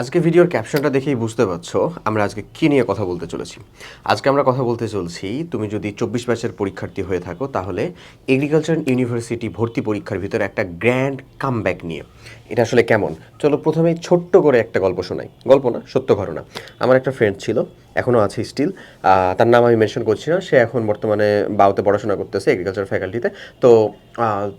আজকে ভিডিওর ক্যাপশনটা দেখেই বুঝতে পারছ, আমরা আজকে কী নিয়ে কথা বলতে চলেছি। আজকে আমরা কথা বলতে চলছি, তুমি যদি চব্বিশ ব্যাচের পরীক্ষার্থী হয়ে থাকো, তাহলে এগ্রিকালচার ইউনিভার্সিটি ভর্তি পরীক্ষার ভিতরে একটা গ্র্যান্ড কামব্যাক নিয়ে। এটা আসলে কেমন? চলো প্রথমে ছোট্ট করে একটা গল্প শোনাই। গল্প না, সত্য ঘটনা। আমার একটা ফ্রেন্ড ছিল এখনও আছে স্টিল তার নাম আমি মেনশন করছি না। সে এখন বর্তমানে বাউতে পড়াশোনা করতেছে এগ্রিকালচার ফ্যাকাল্টিতে তো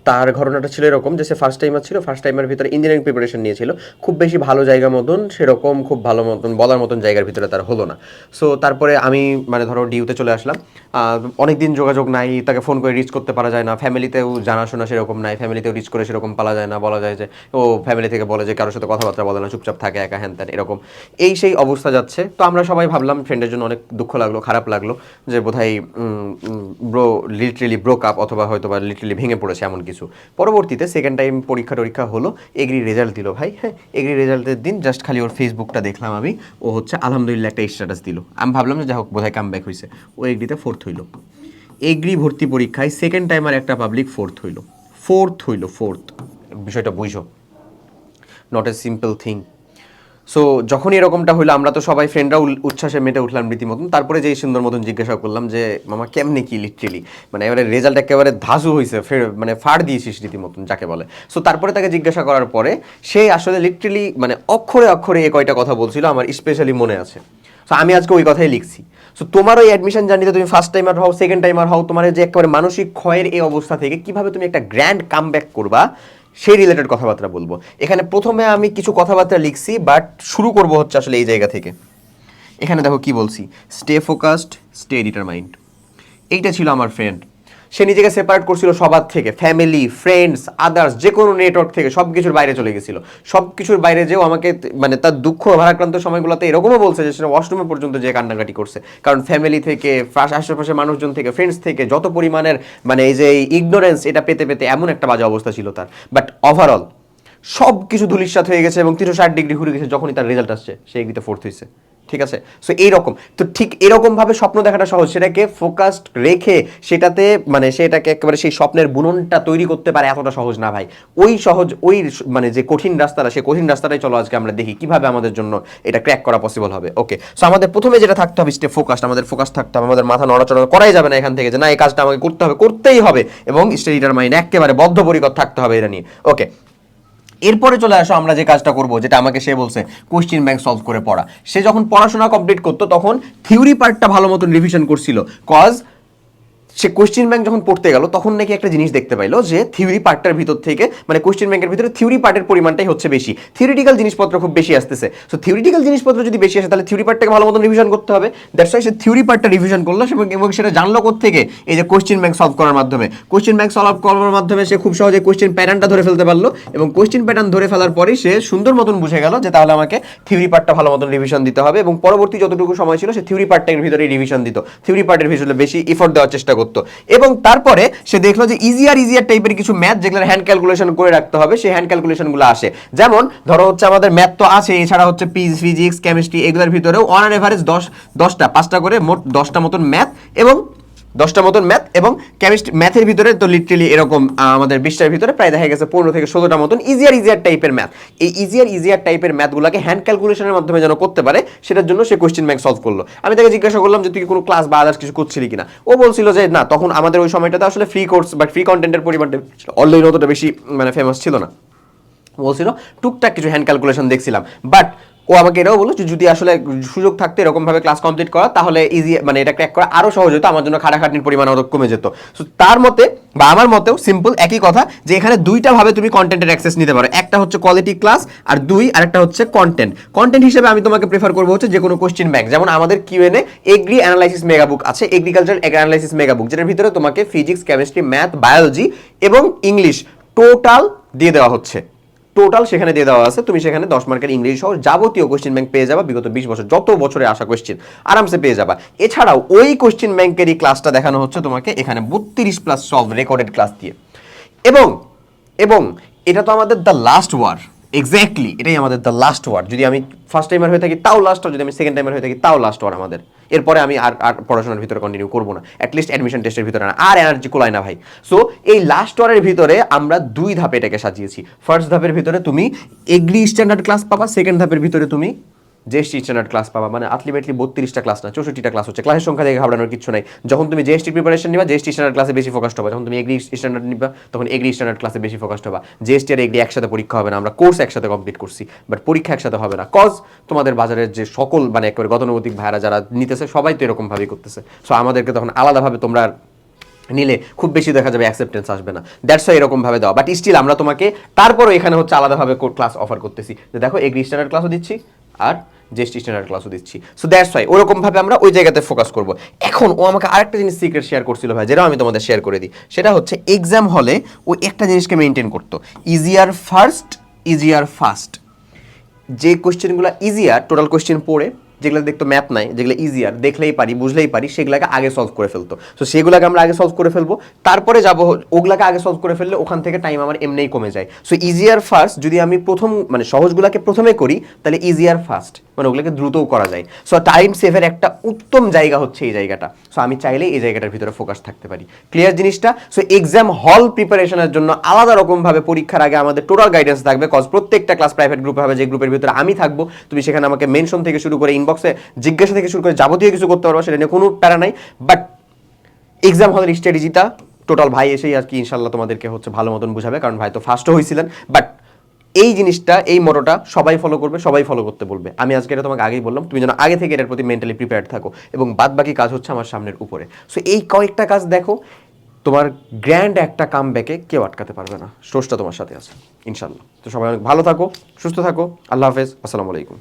তার ঘটনাটা ছিল এরকম যে, সে ফার্স্ট টাইমার ছিল ফার্স্ট টাইমের ভিতরে ইঞ্জিনিয়ারিং প্রিপারেশন নিয়েছিল। খুব বেশি ভালো জায়গা মতন, সেরকম খুব ভালো মতন, বলার মতন জায়গার ভিতরে তার হলো না। সো তারপরে আমি মানে ধরো ডিউতে চলে আসলাম। অনেক দিন যোগাযোগ নাই, তাকে ফোন করে রিচ করতে পারা যায় না। ফ্যামিলিতেও জানাশোনা সেরকম নাই ফ্যামিলিতেও রিচ করে সেরকম পালা যায় না। বলা যায় যে, ও ফ্যামিলি থেকে বলে যে, কারোর সাথে কথাবার্তা বলে না, চুপচাপ থাকে, একা হ্যান এরকম। এই সেই অবস্থা যাচ্ছে। তো আমরা সবাই ভাবলাম ফ্রেন্ডের জন্য অনেক দুঃখ লাগল, খারাপ লাগল যে বোধহয় ব্রো লিটারেলি ব্রোক আপ অথবা হয়তো বা লিটারেলি ভেঙে পড়েছে এমন কিছু। পরবর্তীতে সেকেন্ড টাইম পরীক্ষা টরীক্ষা হলো, এগ্রি রেজাল্ট দিল। ভাই হ্যাঁ এগ্রি রেজাল্টের দিন জাস্ট খালি ওর ফেসবুকটা দেখলাম আমি, ও হচ্ছে আলহামদুলিল্লাহ একটা স্ট্যাটাস দিল। আমি ভাবলাম যে যাই হোক বোধহয় কাম ব্যাক হয়েছে ও এগ্রিতে ফোর্থ হইল। এগ্রি ভর্তি পরীক্ষায় সেকেন্ড টাইম আর একটা পাবলিক ফোর্থ হইল। ফোর্থ হইল ফোর্থ বিষয়টা বুঝো। Not a simple thing so যখনই এরকমটা হইল, আমরা তো সবাই ফ্রেন্ডরা উচ্ছ্বাসে মেতে উঠলাম রীতিমতন। তারপরে যেই সুন্দর মতন জিজ্ঞাসা করলাম যে, মামা, কেমনে কি লিটারেলি মানে এবারে রেজাল্ট একেবারে ধাসু হয়েছে ফের মানে ফাড় দিয়েছিস রীতিমতন, যাকে বলে। সো তারপরে তাকে জিজ্ঞাসা করার পরে, সে আসলে লিটারেলি মানে অক্ষরে অক্ষরে এ কয়টা কথা বলছিল, আমার স্পেশালি মনে আছে। সো আমি আজকে ওই কথাই লিখছি। সো তোমার ওই অ্যাডমিশন জানিতে তুমি ফার্স্ট টাইমার হও সেকেন্ড টাইমার হও, তোমার যে একেবারে মানসিক ক্ষয়ের এই অবস্থা থেকে কীভাবে তুমি একটা গ্র্যান্ড কাম করবা সেই রিলেটেড কথাবার্তা বলব। এখানে প্রথমে আমি কিছু কথাবার্তা লিখছি বাট শুরু করব হচ্ছে আসলে এই জায়গা থেকে। এখানে দেখো কি বলছি স্টে ফোকাসড স্টে ডিটারমাইন্ড এইটা ছিল আমার ফ্রেন্ড সে নিজেকে সেপারেট করছিল সবার থেকে ফ্যামিলি ফ্রেন্ডস আদার্স যে কোনো নেটওয়ার্ক থেকে সব কিছুর বাইরে চলে গেছিল। সব কিছুর বাইরে যেও আমাকে মানে তার দুঃখ, ভারাক্রান্ত সময়গুলোতে এরকমও বলছে যে সেটা ওয়াশরুমে পর্যন্ত যে কান্নাকাটি করছে। কারণ ফ্যামিলি থেকে আশেপাশে মানুষজন থেকে ফ্রেন্ডস থেকে যত পরিমাণের মানে এই যে ইগনোরেন্স এটা পেতে পেতে এমন একটা বাজে অবস্থা ছিল তার। বাট ওভারঅল সব কিছু ধুলিস্বাত হয়ে গেছে এবং তিনশো ষাট ডিগ্রি ঘুরে গেছে, যখনই তার রেজাল্ট আসছে, সে এগ্রিতে ফোর্থ হয়েছে। ঠিক আছে? সো এইরকম। তো ঠিক এরকমভাবে স্বপ্ন দেখাটা সহজ। সেটাকে ফোকাসড রেখে সেটাতে মানে সেটাকে একেবারে সেই স্বপ্নের বুননটা তৈরি করতে পারে এতটা সহজ না ভাই। ওই সহজ, ওই মানে যে কঠিন রাস্তাটা, সেই কঠিন রাস্তাটাই চলো আজকে আমরা দেখি। কীভাবে আমাদের জন্য এটা ক্র্যাক করা পসিবল হবে? ওকে সো আমাদের প্রথমে যেটা থাকতে হবে স্টে ফোকাসড আমাদের ফোকাস থাকতে হবে, আমাদের মাথা নড়াচড়া করাই যাবে না এখান থেকে যে, না, এই কাজটা আমাকে করতে হবে। করতেই হবে এবং স্টে ডিটারমাইন্ড একেবারে বদ্ধপরিকর থাকতে হবে এটা নিয়ে। ওকে এরপরে চলে আসো, আমরা যে কাজটা করব, যেটা আমাকে সে বলছে কোশ্চিন ব্যাংক সলভ করে পড়া। সে যখন পড়াশোনা কমপ্লিট করতো, তখন থিওরি পার্টটা ভালো মতন রিভিশন করছিল। কজ সে কোশ্চিন ব্যাংক যখন পড়তে গেল, তখন নাকি একটা জিনিস দেখতে পাইলো যে থিওরি পার্টটার ভিতর থেকে মানে কোশ্চিন ব্যাংকের ভিতরে থিওরি পার্টের পরিমাণটাই হচ্ছে বেশি। থিওরিটিক্যাল জিনিসপত্র খুব বেশি আসতেছে। সো থিওরিটিক্যাল জিনিসপত্র যদি বেশি আসে, তাহলে থিওরি পার্টটাকে ভালো মতন রিভিশন করতে হবে। দ্যাটস ওয়াই সে থিওরি পার্টটা রিভিশন করল এবং- সেটা জানলো থেকে এই যে কোশ্চিন ব্যাংক সলভ করার মাধ্যমে। কোশ্চিন ব্যাংক সলভ করার মাধ্যমে সে খুব সহজে কোশ্চিন প্যাটার্নটা ধরে ফেলতে পারল এবং কোশ্চিন প্যাটার্ন ধরে ফেলার পরেই সে সুন্দর মতন বুঝে গেল যে তাহলে আমাকে থিওরি পার্টটা ভালো মতন রিভিশন দিতে হবে এবং পরবর্তী যতটুকু সময় ছিল সে থিওরি পার্টের ভিতরে রিভিশন দিত। থিওরি পার্টের ভিতরে বেশি এফোর্ট দেওয়ার চেষ্টা করতো। এবং তারপরে সে দেখল যে ইজিয়ার ইজিয়ার টাইপের কিছু ম্যাথ যেগুলো হ্যান্ড ক্যালকুলেশন করে রাখতে হবে, সেই হ্যান্ড ক্যালকুলেশনগুলো আসে। যেমন ধরো হচ্ছে আমাদের ম্যাথ তো আছে, এছাড়া হচ্ছে ফিজিক্স কেমিস্ট্রি এগুলোর ভিতরেও অন অ্যান এভারেজ দশ, দশটা, পাঁচটা করে মোট দশটা মতন ম্যাথ এবং দশটা মতন ম্যাথ এবং কেমিস্ট্রি ম্যাথের ভিতরে তো লিটারেলি এরকম আমাদের বিশটার ভিতরে প্রায় দেখা গেছে পনেরো থেকে ষোলোটা মতন ইজিয়ার ইজিয়ার টাইপের ম্যাথ এই ইজিয়ার ইজিয়ার টাইপের ম্যাথগুলোকে হ্যান্ড ক্যালকুলেশনের মাধ্যমে যেন করতে পারে, সেটার জন্য সে কোশ্চেন ব্যাংক সলভ করল। আমি তাকে জিজ্ঞাসা করলাম যে, তুই কোনো ক্লাস বা আদার্স কিছু করছিলি কিনা? ও বলছিল যে, না, তখন আমাদের ওই সময়টাতে আসলে ফ্রি কোর্স বা ফ্রি কন্টেন্টের পরিমাণটা অলরেডি অতটা বেশি মানে ফেমাস ছিল না। বলছিল টুকটাক কিছু হ্যান্ড ক্যালকুলেশন দেখছিলাম। বাট ও আমাকে এটাও বলল যদি আসলে সুযোগ থাকতো এরকমভাবে ক্লাস কমপ্লিট করা, তাহলে ইজি মানে এটা ক্র্যাক করা আরও সহজ হতো, আমার জন্য খাটাখাটনির পরিমাণ আরও কমে যেত। সো তার মতে বা আমার মতেও সিম্পল একই কথা যে, এখানে দুইটা ভাবে তুমি কন্টেন্টের অ্যাক্সেস নিতে পারো। একটা হচ্ছে কোয়ালিটি ক্লাস আর দুই আর একটা হচ্ছে কন্টেন্ট কন্টেন্ট হিসেবে আমি তোমাকে প্রেফার করব হচ্ছে যে, কোনো কোশ্চেন ব্যাংক যেমন আমাদের QnA agri analysis mega book আছে এগ্রিকালচার অ্যানালাইসিস মেগা বুক যেটার ভিতরে তোমাকে ফিজিক্স কেমিস্ট্রি ম্যাথ বায়োলজি এবং ইংলিশ টোটাল দিয়ে দেওয়া হচ্ছে। টোটাল সেখানে দিয়ে দেওয়া আছে। তুমি সেখানে দশ মার্কের ইংরেজি সহ যাবতীয় কোশ্চেন ব্যাংক পেয়ে যাবা। বিগত বিশ বছর যত বছরে আসা কোশ্চেন আরামসে পেয়ে যাবা। এছাড়াও ওই কোশ্চেন ব্যাংকেরই ক্লাসটা দেখানো হচ্ছে তোমাকে এখানে বত্রিশ প্লাস সব রেকর্ডেড ক্লাস দিয়ে। এবং এবং এটা তো আমাদের দ্য লাস্ট ওয়ার এক্স্যাক্টলি এটাই আমাদের দ্য লাস্ট ওয়ার্ড যদি আমি ফার্স্ট টাইমার হয়ে থাকি, তাও লাস্ট যদি আমি সেকেন্ড টাইমার হয়ে থাকি, তাও লাস্ট ওয়ার্ড আমাদের। এরপরে আমি আর আর পড়াশোনার ভিতরে কন্টিনিউ করব না। অ্যাটলিস্ট অ্যাডমিশন টেস্টের ভিতরে না। আর এনার্জি কোলায় না ভাই। সো এই লাস্ট ওয়ারের ভিতরে আমরা দুই ধাপে এটাকে সাজিয়েছি। ফার্স্ট ধাপের ভিতরে তুমি এগ্রি স্ট্যান্ডার্ড ক্লাস পাবা সেকেন্ড ধাপের ভিতরে তুমি জেএসটি স্ট্যান্ডার্ড ক্লাস পাবা মানে আলটিমেটলি বত্রিশটা ক্লাস না, চৌষট্টিটা ক্লাস হচ্ছে, ক্লাসের সংখ্যা দেখে ঘাবড়ানোর কিছু নাই। যখন তুমি জেএসটি প্রিপারেশন নিবা জেএসটি স্ট্যান্ডার্ড ক্লাসে বেশি ফোকাসড হবে। যখন তুমি এগ্রি স্ট্যান্ডার্ড নিবা, তখন এগ্রি স্ট্যান্ডার্ড ক্লাসে বেশি ফোকাসড হবা। জেএসটি আর এগ্রি একসাথে পরীক্ষা হবে না, আমরা কোর্স একসাথে কমপ্লিট করছি বাট পরীক্ষা একসাথে হবে না। কজ তোমাদের বাজারের যে সকল মানে একেবারে গতানুগতিক ভাইরা যারা নিতেছে, সবাই তো এরকম ভাবেই করতেছে। সো আমাদেরকে তখন আলাদাভাবে তোমরা নিলে খুব বেশি দেখা যাবে অ্যাকসেপ্টেন্স আসবে না। দ্যাটস এরকম ভাবে দেওয়া। বাট স্টিল আমরা তোমাকে তারপরও এখানে হচ্ছে আলাদাভাবে ক্লাস অফার করতেছি। যে দেখো এগ্রি স্ট্যান্ডার্ড ক্লাসও দিচ্ছি, আর জেস্টি স্ট্যান্ডার্ড ক্লাসও দিচ্ছি। সো দ্যাটস ওয়াই ওরকমভাবে আমরা ওই জায়গাতে ফোকাস করব। এখন ও আমাকে আরেকটা জিনিস সিক্রেট শেয়ার করছিল ভাই যেটা আমি তোমাদের শেয়ার করে দিই। সেটা হচ্ছে এক্সাম হলে ও একটা জিনিসকে মেনটেন করতো। ইজিয়ার ফার্স্ট ইজিয়ার ফার্স্ট যে কোশ্চেনগুলো ইজিয়ার টোটাল কোশ্চেন পড়ে যেগুলো দেখতো ম্যাথ নাই, যেগুলো ইজিয়ার দেখলেই পারি, বুঝলেই পারি, সেগুলোকে আগে সলভ করে ফেলতো। তো সেগুলোকে আমরা আগে সলভ করে ফেলব। তারপরে যাব ওগুলাকে আগে সলভ করে ফেললে ওখান থেকে টাইম আমার এমনিই কমে যায়। সো ইজিয়ার ফার্স্ট যদি আমি প্রথম মানে সহজগুলোকে প্রথমে করি, তাহলে ইজিয়ার ফার্স্ট মানে ওগুলোকে দ্রুতও করা যায়। সো টাইম সেভের একটা উত্তম জায়গা হচ্ছে এই জায়গাটা। সো আমি চাইলেই এই জায়গাটার ভিতরে ফোকাস থাকতে পারি। ক্লিয়ার জিনিসটা? সো এক্সাম হল প্রিপারেশনের জন্য আলাদা রকমভাবে পরীক্ষার আগে আমাদের টোটাল গাইডেন্স থাকবে কজ প্রত্যেকটা ক্লাস প্রাইভেট গ্রুপ হবে, যে গ্রুপের ভিতরে আমি থাকব, তুমি সেখানে আমাকে মেনশন থেকে শুরু করে ইনবক্সে জিজ্ঞাসা থেকে শুরু করে যাবতীয় কিছু করতে পারব সেটা নিয়ে কোনো প্যারা নাই। বাট এক্সাম হলের স্ট্র্যাটেজিটা টোটাল ভাই এসেই আর কি ইনশাল্লাহ তোমাদেরকে হচ্ছে ভালো মতন বুঝাবে। কারণ ভাই তো ফার্স্টও হয়েছিলেন বাট এই জিনিসটা, এই মোটোটা সবাই ফলো করবে, সবাই ফলো করতে বলবে। আমি আজকে এটা তোমাকে আগেই বললাম, তুমি যেন আগে থেকে এটার প্রতি মেন্টালি প্রিপেয়ার্ড থাকো এবং বাদ বাকি কাজ হচ্ছে আমার সামনের উপরে। সো এই কয়েকটা কাজ দেখো, তোমার গ্র্যান্ড একটা কাম ব্যাকে কেউ আটকাতে পারবে না। সোর্সটা তোমার সাথে আছে ইনশাল্লাহ তো সবাই অনেক ভালো থাকো, সুস্থ থাকো, আল্লাহ হাফেজ, আসসালামু আলাইকুম।